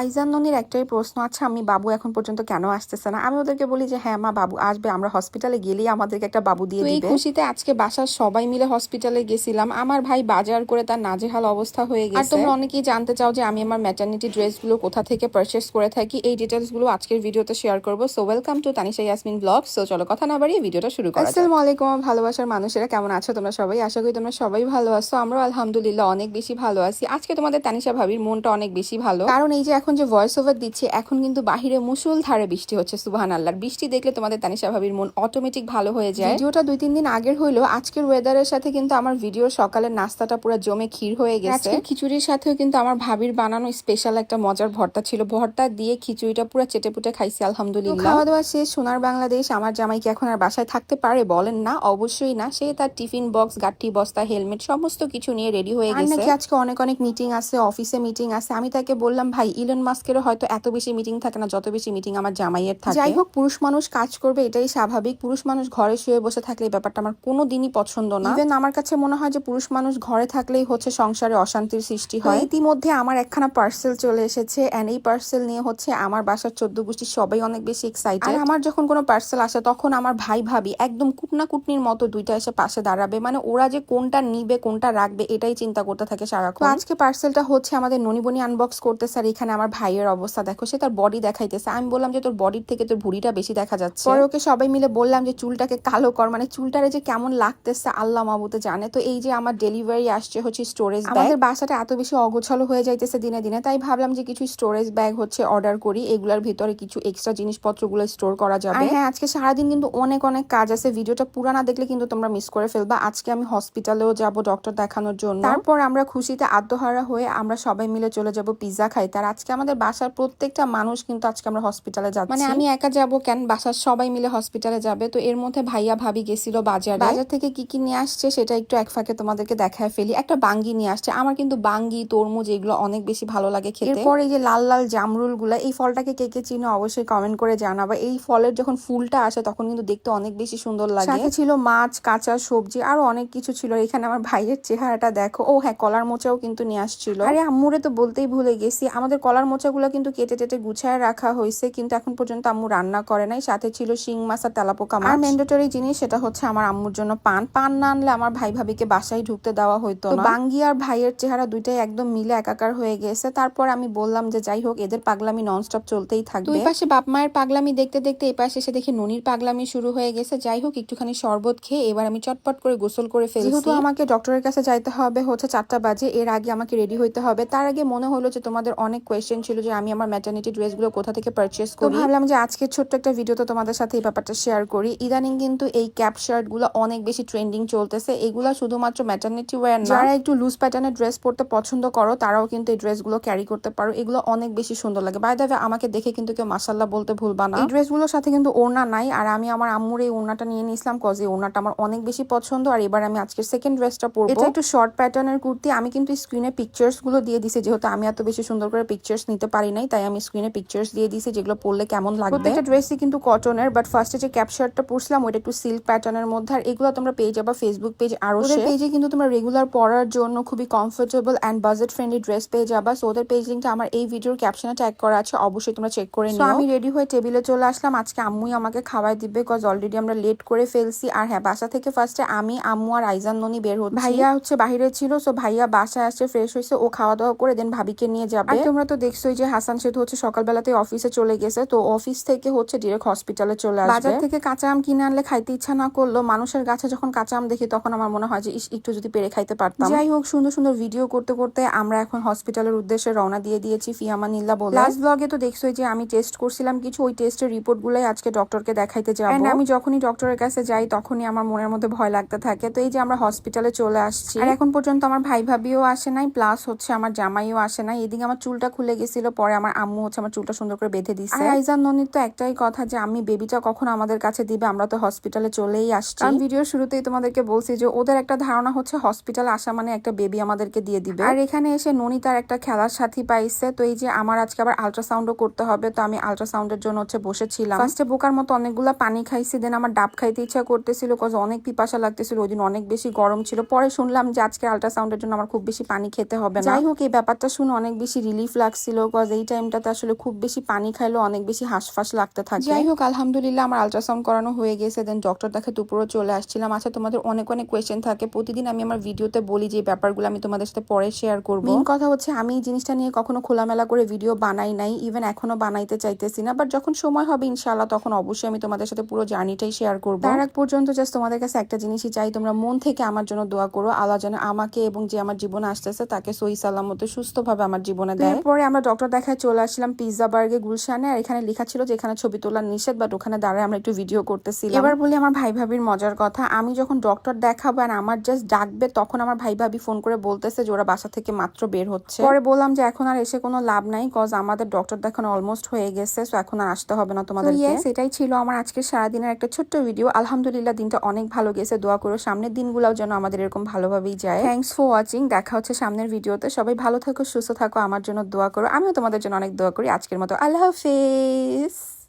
আইজান ননির একটাই প্রশ্ন আছে আমি বাবু এখন পর্যন্ত কেন আসতেছে না? আমি ওদেরকে বলি যে হ্যাঁ মা বাবু আসবে আমরা হসপিটালে গেলেই আমাদেরকে একটা বাবু দিয়ে দিবে। খুশিতে আজকে বাসার সবাই মিলে হসপিটালে গেছিলাম। আমার ভাই বাজার করে তার নাজেহাল অবস্থা হয়ে গেছে। আর তোমরা অনেকেই জানতে চাও যে আমি আমার ম্যাটার্নিটি ড্রেসগুলো কোথা থেকে পারচেস করে থাকি? এই ডিটেলসগুলো আজকের ভিডিওতে শেয়ার করব। So welcome to Tanisha Yasmin blog so চলো কথা না বাড়িয়ে ভিডিওটা শুরু করা আসসালামু আলাইকুম আমার ভালোবাসার মানুষেরা কেমন আছো তোমরা সবাই? আশা করি তোমরা সবাই ভালো আছো। আমরাও আলহামদুলিল্লাহ অনেক বেশি ভালো আছি। আজকে তোমাদের তানিশা ভাবির মনটা অনেক বেশি ভালো। কারণ এই যে এখন যে ভয়েস ওভার দিচ্ছি এখন কিন্তু বাহিরে মুসুল ধারে বৃষ্টি হচ্ছে সুবাহান আল্লাহর বৃষ্টি দেখলে তোমাদের তানিশা ভাবির মন অটোমেটিক ভালো হয়ে যায়। ভিডিওটা দুই তিন দিন আগের হইল আজকের ওয়েদারের সাথে কিন্তু আমার ভিডিও সকালের নাস্তাটা পুরো জমে ক্ষীর হয়ে গেছে। খিচুড়ির সাথেও কিন্তু আমার ভাবির বানানো স্পেশাল একটা মজার ভর্তা ছিল। ভর্তা দিয়ে খিচুড়িটা পুরো চেটে পুটে খাইছি আলহামদুলিল্লাহ। খাওয়া দাওয়া শেষ সোনার বাংলাদেশ আমার জামাই কি এখন আর বাসায় থাকতে পারে বলেন না? অবশ্যই না। সে তার টিফিন বক্স গাঠি বস্তা হেলমেট সমস্ত কিছু নিয়ে রেডি হয়ে গেছে। আজকে অনেক অনেক মিটিং আছে অফিসে মিটিং আছে। আমি তাকে বললাম ভাই ইলন মাস্কেরও হয়তো এত বেশি মিটিং থাকে না যত বেশি মিটিং আমার জামাইয়ের থাকে। যাই হোক পুরুষ মানুষ কাজ করবে এটাই স্বাভাবিক। পুরুষ মানুষ ঘরে শুয়ে বসে থাকলে এই ব্যাপারটা আমার কোনো দিনই পছন্দ না। ইভেন আমার কাছে মনে হয় যে পুরুষ মানুষ ঘরে থাকলেই হচ্ছে সংসারে অশান্তির সৃষ্টি হয় ইতিমধ্যে আমার একখানা পার্সেল চলে এসেছে এন্ড এই পার্সেল নিয়ে হচ্ছে আমার বাসার চোদ্দ গোষ্ঠী সবাই অনেক বেশি এক্সাইটেড আর আমার যখন কোনো পার্সেল আসে তখন আমার ভাই ভাবি একদম কুটনা কুটনির মতো দুইটা এসে পাশে দাঁড়াবে। মানে ওরা যে কোনটা নিবে কোনটা রাখবে এটাই চিন্তা করতে থাকে সারাক্ষণ। আজকে পার্সেলটা হচ্ছে আমাদের ননিবনি আনবক্স করতে স্যার এখানে আমার ভাইয়ের অবস্থা দেখো সে তার বডি দেখাইতেছে। আমি বললাম যে তোর বডির থেকে তোর ভুড়িটা বেশি দেখা যাচ্ছে। পরে ওকে সবাই মিলে বললাম যে চুলটাকে কালো কর মানে চুলটারে যে কেমন লাগতেছে আল্লাহ মাবুতে জানে। তো এই যে আমার ডেলিভারি আসছে হচ্ছে স্টোরেজ আমাদের বাসাটা এত বেশি অগোছালো হয়ে যাইতেছে দিনে দিনে তাই ভাবলাম যে কিছু স্টোরেজ ব্যাগ হচ্ছে অর্ডার করি। এগুলার ভিতরে কিছু এক্সট্রা জিনিসপত্রগুলো স্টোর করা যাবে। হ্যাঁ আজকে সারাদিন কিন্তু অনেক অনেক কাজ আছে। ভিডিওটা পুরা না দেখলে কিন্তু তোমরা মিস করে ফেলবা। আজকে আমি হসপিটালেও যাব ডক্টর দেখানোর জন্য। তারপর আমরা খুশিতে আত্মহারা হয়ে আমরা সবাই মিলে চলে যাব পিৎজা খাইতে। আর আজকে আমাদের বাসার প্রত্যেকটা মানুষ কিন্তু আজকে আমরা হসপিটালে যাচ্ছি। মানে আমি একা যাব কেন? বাসার সবাই মিলে হসপিটালে যাবে। তো এর মধ্যে ভাইয়া ভাবি গেছিল বাজারে। বাজার থেকে কি কি নিয়ে আসছে সেটা একটু এক ফাঁকে তোমাদেরকে দেখায় ফেলি। একটা বাঙ্গি নিয়ে আসছে। আমার কিন্তু বাঙ্গি তরমুজ এগুলো অনেক বেশি ভালো লাগে খেতে। এরপর এই যে লাল লাল জামরুলগুলা এই ফলটাকে কে কে চিনো অবশ্যই কমেন্ট করে জানাবা। এই ফলের যখন ফুলটা আসে তখন কিন্তু দেখতে অনেক বেশি সুন্দর লাগে। সাথে ছিল মাছ কাঁচা সবজি আরও অনেক কিছু ছিল। এখানে আমার ভাইয়ের চেহারাটা দেখো। ও হ্যাঁ কলার মোচাও কিন্তু নিয়ে আসছিল। আরে আম্মুরে তো বলতেই ভুলে গেছি। আমাদের কলার মোচাগুলো কিন্তু কেটে টেটে গুছায় রাখা হয়েছে কিন্তু এখন পর্যন্ত আম্মু রান্না করে নাই। সাথে ছিল শিং মাছ আর তেলাপোকা মাছ। আর ম্যান্ডেটরি জিনিস সেটা হচ্ছে আমার আম্মুর জন্য পান। পান না আনলে আমার ভাই ভাবিকে বাসায় ঢুকতে দেওয়া হইতো না। বাঙ্গি আর ভাইয়ের চেহারা দুইটাই একদম মিলে একাকার হয়ে গেছে। তারপর আমি বললাম যে যাই হোক এদের পাগলামি ননস্টপ চলতেই থাকবে। দুই পাশে বাপ মায়ের পাগলামি দেখতে দেখতে এই পাশে এসে দেখি ননির পাগলামি শুরু হয়ে গেছে। যাই হোক একটুখানি শরবত খেয়ে এবার আমি চটপট করে গোসল করে ফেলছি। যেহেতু আমাকে ডক্টরের কাছে যাইতে হবে হচ্ছে চারটা বাজে এর আগে আমাকে রেডি হইতে হবে। তার আগে মনে হলো যে তোমাদের অনেক কোয়েশ্চেন ছিল যে আমি আমার ম্যাটার্নিটি ড্রেসগুলো কোথা থেকে পারচেস করি। ভাবলাম যে আজকে ছোট্ট একটা ভিডিওতে তোমাদের সাথে এই ব্যাপারটা শেয়ার করি। ইদানিং কিন্তু এই ক্যাপ শার্টগুলো অনেক বেশি ট্রেন্ডিং চলতেছে। এগুলা শুধুমাত্র ম্যাটার্নিটি ওয়্যার না। যারা একটু লুজ প্যাটার্নের ড্রেস পরতে পছন্দ করো তারাও কিন্তু এই ড্রেসগুলো ক্যারি করতে পারো। এগুলো অনেক বেশি সুন্দর লাগে। বাই দ্য আমাকে দেখে কিন্তু কেউ মাসাল্লাহ বলতে ভুলবা না। এই ড্রেসগুলোর সাথে কিন্তু ওড়না নাই। আর আমি আমার আম্মুর এই ওড়নাটা নিয়ে নিয়েছিলাম কজ এই ওড়নাটা আমার অনেক বেশি পছন্দ। আর এবার আমি আজকের সেকেন্ড ড্রেসটা পরবো। এটা একটু শর্ট প্যাটার্নের কুর্তি। আমি কিন্তু স্ক্রিনে পিকচার্সগুলো দিয়ে দিছি যেহেতু আমি এত বেশি সুন্দর করে পিকচার্স নিতে পারি নাই তাই আমি স্ক্রিনে পিকচার্স দিয়ে দিছি যেগুলো পরলে কেমন লাগবে। প্রত্যেকটা ড্রেসই কিন্তু কটনের বাট ফার্স্টে যে ক্যাপ শার্টটা পরছিলাম ওটা একটু সিল্ক প্যাটার্নের মধ্যে আর এগুলো তোমরা পেয়ে যাবা ফেসবুক পেজ আরও পেজে কিন্তু তোমরা রেগুলার পরার জন্য খুবই comfortable and budget friendly dress পেয়ে যাবা। সো ওদের পেজ লিঙ্কটা আমার এই ভিডিওর ক্যাপশনে ট্যাগ করা আছে অবশ্যই তোমরা চেক করে নিও। আমি রেডি হয়ে টেবিলে চলে আসলাম। আজকে আম্মুই আমাকে খাওয়াই দিবে কজ অলরেডি আমরা লেট করে ফেলছি। আর হ্যাঁ বাসা থেকে ফার্স্টে আমি আম্মু আর আইজান ননি বের হচ্ছে। ভাইয়া হচ্ছে বাহিরে ছিল সো ভাইয়া বাসায় আসছে ফ্রেশ হয়েছে ও খাওয়া দাওয়া করে দেন ভাবিকে নিয়ে যাবে। তোমরা তো দেখছোই যে হাসান সেতু হচ্ছে সকালবেলাতে অফিসে চলে গেছে। তো অফিস থেকে হচ্ছে ডিরেক্ট হসপিটালে চলে আসবে। বাজার থেকে কাঁচা আম কিনে আনলে খাইতে ইচ্ছা না করল মানুষের গাছে যখন কাঁচা আম দেখি তখন আমার মনে হয় যে একটু যদি পেরে খাইতে পারতাম। যাই হোক সুন্দর সুন্দর ভিডিও করতে করতে আমরা এখন হসপিটালের উদ্দেশ্যে রওনা দিয়ে দিয়েছি ফিয়ামানিল্লা বলে। লাস্ট ব্লগে তো দেখছোই যে আমি টেস্ট করছিলাম কিছু ওই টেস্টের রিপোর্ট গুলাই আজকে ডক্টরকে দেখাইতে যাব। আমি যখনই ডক্টরের কাছে যাই তখনই আমার মনের মধ্যে ভয় লাগতে থাকে। তো এই যে আমরা হসপিটালে চলে আসছি। আর এখন পর্যন্ত আমার ভাই ভাবিও আসে নাই প্লাস হচ্ছে আমার জামাইও আসে নাই। এদিকে আমার চুলটা খুলে গেছিল পরে আমার আম্মু হচ্ছে আমার চুলটা সুন্দর করে বেঁধে দিচ্ছে আইজান ননির তো একটাই কথা যে আমি বেবিটা কখন আমাদের কাছে দিবে? আমরা তো হসপিটালে চলেই আসছি। কারণ ভিডিওর শুরুতেই তোমাদেরকে বলছি যে ওদের একটা ধারণা হচ্ছে হসপিটালে আসা মানে একটা বেবি আমাদেরকে দিয়ে দিবে। আর এখানে এসে ননি তার একটা খেলার সাথী পাইছে। তো এই যে আমার আজকে আবার আল্ট্রাসাউন্ডও করতে হবে। তো আমি আল্ট্রাসাউন্ডের জন্য হচ্ছে বসেছিলাম। ফার্স্টে বোকার মতো অনেকগুলা পানি খাইছি দেন আমার ডাব খাইতে ইচ্ছা করতেছিল কজ অনেক পিপাসা লাগতেছিল ওই দিন অনেক বেশি গরম ছিল পরে শুনলাম যে আজকে আল্ট্রাসাউন্ডের জন্য আমার খুব বেশি পানি খেতে হবে না। যাই হোক এই ব্যাপারটা শুনে অনেক বেশি রিলিফ লাগছিল কজ এই টাইমটাতে আসলে খুব বেশি পানি খাইলে অনেক বেশি হাঁসফাঁস লাগতে থাকে। যাই হোক আলহামদুলিল্লাহ আমার আলট্রাসাউন্ড করানো হয়ে গেছে দেন ডক্টর দেখে দুপুরও চলে আসছিলাম। আচ্ছা তোমাদের অনেক অনেক কোয়েশ্চেন থাকে প্রতিদিন আমি আমার ভিডিওতে বলি যে ব্যাপারগুলো আমি তোমাদের সাথে পরে শেয়ার করব। মেন কথা হচ্ছে আমি এই জিনিসটা নিয়ে কখনো খোলামেলা করে ভিডিও বানাই নাই ইভেন এখনও বানাইতে চাইতেছি না বাট যখন সময় হবে ইনশাআল্লাহ তখন অবশ্যই আমি তোমাদের সাথে পুরো জার্নিটাই শেয়ার করব। তার আগ পর্যন্ত জাস্ট তোমাদের কাছে একটা জিনিসই চাই তোমরা মন থেকে আমার জন্য দোয়া করো আল্লাহ যেন আমাকে এবং যে আমার জীবনে আসতেছে তাকে সহি সালামতে সুস্থভাবে আমার জীবনে দেয়। এরপরে আমরা ডক্টর দেখায় চলে আসলাম পিৎজা বার্গে গুলশানে আর এখানে লেখা ছিল যে এখানে ছবি তোলা নিষেধ বাট ওখানে দাঁড়ায় আমরা একটু ভিডিও করতেছিলাম। এবার বলি আমার ভাই ভাবির মজার কথা আমি যখন ডক্টর দেখাবো আর আমার জাস্ট ডাকবে তখন আমার ভাই ভাবি ফোন করে বলতেছে যে ওরা বাসা থেকে মাত্র বের হচ্ছে। পরে বললাম যে এখন আর এসে কোনো লাভ নাই কজ আমাদের ডক্টর দেখানো অলমোস্ট হয়ে গেছে সো এখন আর আসতে হবে না তোমাদের এটাই ছিল আমার আজকে সারাদিনের একটা ছোট্ট ভিডিও আলহামদুলিল্লাহ দিনটা অনেক ভালো গেছে দোয়া করো সামনের দিনগুলোও যেন আমাদের এরকম ভালোভাবেই যায়। থ্যাংকস ফর ওয়াচিং দেখা হচ্ছে সামনের ভিডিওতে সবাই ভালো থাকো সুস্থ থাকো আমার জন্য দোয়া করো। আমিও তোমাদের জন্য অনেক দোয়া করি। আজকের মতো আল্লাহ হাফিজ।